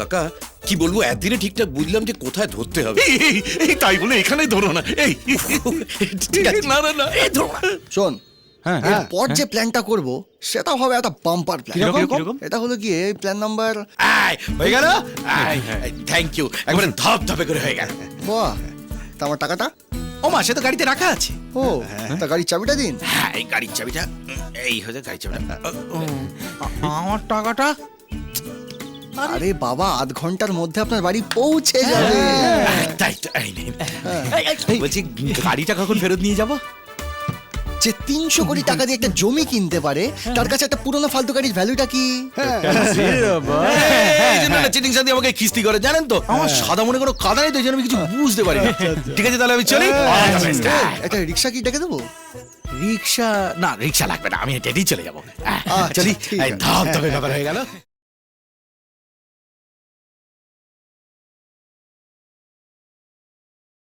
কাকা কি বলব একদিনে ঠিকঠাক বুঝলাম যে কোথায় ধরতে হবে। এই, এই, এই তাই বলে এখানে ধরো না এই। ঠিক আছে। না না না। এই ধরো না। শোন হ্যাঁ এরপর যে প্ল্যানটা করব সেটা হবে একটা বাম্পার প্ল্যান কীরকম, কীরকম? এটা হলো কি প্ল্যান নাম্বার আয়, হয়ে গেল? থ্যাংক ইউ একবারে ধপ ধপে করে হয়ে গেল। বাহ তা আমার টাকাটা? ও মা সে তো গাড়িতে রাখা আছে। ও তা গাড়ির চাবিটা দিন। হ্যাঁ এই গাড়ির চাবিটা উম, এই হচ্ছে গাড়ির চাবিটা। আমার টাকাটা আরে বাবা আধ ঘণ্টার মধ্যে আপনার বাড়ি পৌঁছে যাবে। আহ, তাই তো এই নিন। এই, এই, বলছি গাড়িটা কখন ফেরত নিয়ে যাব? যে তিনশো কোটি টাকা দিয়ে একটা জমি কিনতে পারে তার কাছে একটা পুরোনো ফালতু গাড়ির ভ্যালুটা কি? এই জন্য না চিটিং সাথে আমাকে কিস্তি করে জানেন তো? আমার সাদা মনে কোনো কাদা নেই তো এই জন্য আমি কিছু বুঝতে পারি না। ঠিক আছে তাহলে আমি চলি. এই, একটা রিক্সা কি ডেকে দেবো? রিক্সা? না রিক্সা লাগবে না আমি হেঁটেই চলে যাব। আহ, আচ্ছা, চলি? ঠিক এই আছে। ধাপ ধপে ব্যাপার হয়ে গেল।